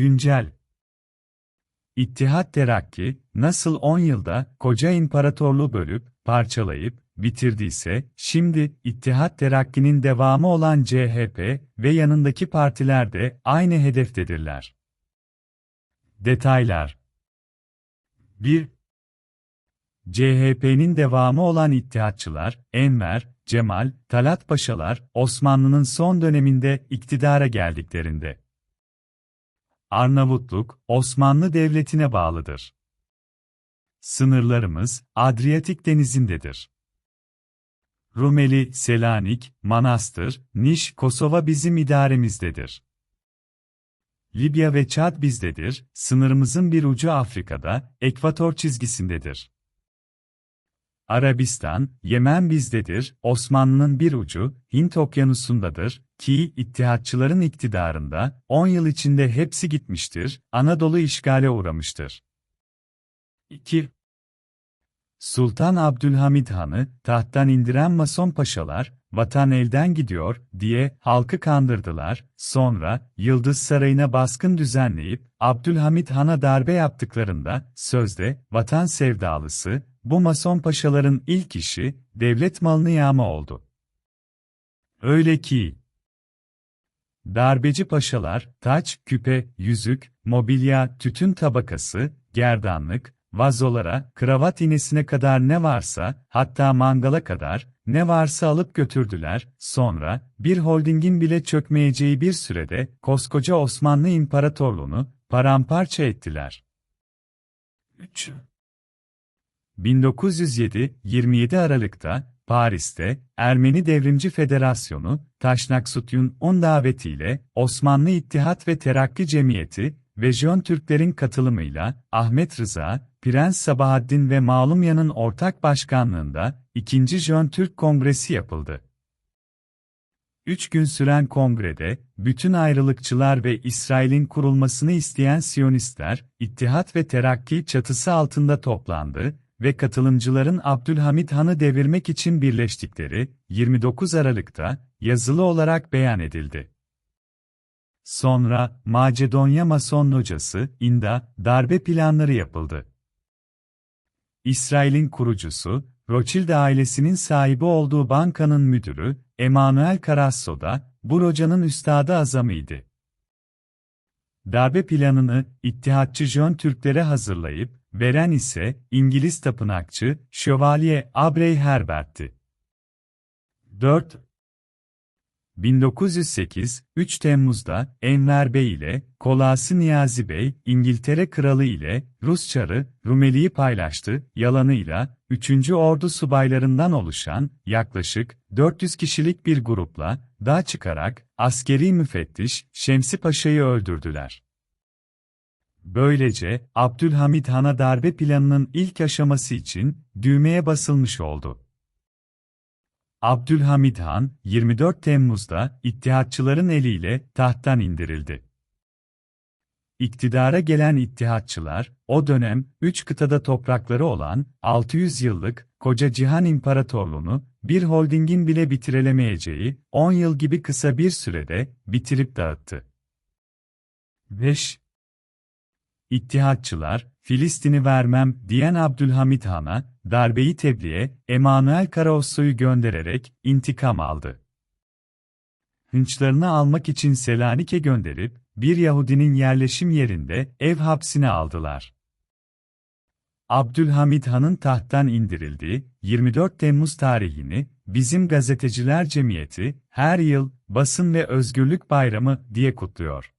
Güncel İttihat Terakki, nasıl 10 yılda koca imparatorluğu bölüp, parçalayıp, bitirdiyse, şimdi İttihat Terakki'nin devamı olan CHP ve yanındaki partiler de aynı hedeftedirler. Detaylar 1. CHP'nin devamı olan İttihatçılar, Enver, Cemal, Talat Paşalar, Osmanlı'nın son döneminde iktidara geldiklerinde. Arnavutluk, Osmanlı Devleti'ne bağlıdır. Sınırlarımız, Adriyatik Denizi'ndedir. Rumeli, Selanik, Manastır, Niş, Kosova bizim idaremizdedir. Libya ve Çad bizdedir, sınırımızın bir ucu Afrika'da, ekvator çizgisindedir. Arabistan, Yemen bizdedir, Osmanlı'nın bir ucu, Hint okyanusundadır, ki İttihatçıların iktidarında, 10 yıl içinde hepsi gitmiştir, Anadolu işgale uğramıştır. 2. Sultan Abdülhamid Han'ı tahttan indiren Mason paşalar, vatan elden gidiyor diye halkı kandırdılar, sonra Yıldız Sarayı'na baskın düzenleyip Abdülhamid Han'a darbe yaptıklarında sözde vatan sevdalısı, bu Mason paşaların ilk işi devlet malını yağma oldu. Öyle ki Darbeci paşalar, taç, küpe, yüzük, mobilya, tütün tabakası, gerdanlık, vazolara, kravat inesine kadar ne varsa, hatta mangala kadar, ne varsa alıp götürdüler, sonra, bir holdingin bile çökmeyeceği bir sürede, koskoca Osmanlı İmparatorluğunu, paramparça ettiler. 3. 1907-27 Aralık'ta, Paris'te, Ermeni Devrimci Federasyonu, Taşnaksutyun 10 davetiyle, Osmanlı İttihat ve Terakki Cemiyeti ve Jön Türklerin katılımıyla, Ahmet Rıza, Prens Sabahaddin ve Malumya'nın ortak başkanlığında, 2. Jön Türk Kongresi yapıldı. Üç gün süren kongrede, bütün ayrılıkçılar ve İsrail'in kurulmasını isteyen Siyonistler, İttihat ve Terakki çatısı altında toplandı ve katılımcıların Abdülhamid Han'ı devirmek için birleştikleri 29 Aralık'ta yazılı olarak beyan edildi. Sonra Macedonya Mason Locası, İNDA, darbe planları yapıldı. İsrail'in kurucusu, Rothschild ailesinin sahibi olduğu bankanın müdürü, Emanuel Carasso da, bu locanın üstadı azamıydı. Darbe planını, İttihatçı Jön Türklere hazırlayıp, veren ise, İngiliz tapınakçı, Şövalye Abrey Herbert'ti. 4. 1908, 3 Temmuz'da Enver Bey ile Kolası Niyazi Bey, İngiltere Kralı ile Rus Çarı, Rumeli'yi paylaştı, yalanıyla, 3. Ordu subaylarından oluşan, yaklaşık 400 kişilik bir grupla, dağ çıkarak, askeri müfettiş Şemsi Paşa'yı öldürdüler. Böylece, Abdülhamid Han'a darbe planının ilk aşaması için, düğmeye basılmış oldu. Abdülhamid Han, 24 Temmuz'da İttihatçıların eliyle tahttan indirildi. İktidara gelen İttihatçılar, o dönem, üç kıtada toprakları olan, 600 yıllık, koca Cihan İmparatorluğunu, bir holdingin bile bitirelemeyeceği, 10 yıl gibi kısa bir sürede, bitirip dağıttı. 5. İttihatçılar, Filistin'i vermem diyen Abdülhamit Han'a, darbeyi tebliğe, Emanuel Karaosso'yu göndererek intikam aldı. Hınçlarını almak için Selanik'e gönderip, bir Yahudinin yerleşim yerinde ev hapsine aldılar. Abdülhamid Han'ın tahttan indirildiği 24 Temmuz tarihini bizim gazeteciler cemiyeti her yıl basın ve özgürlük bayramı diye kutluyor.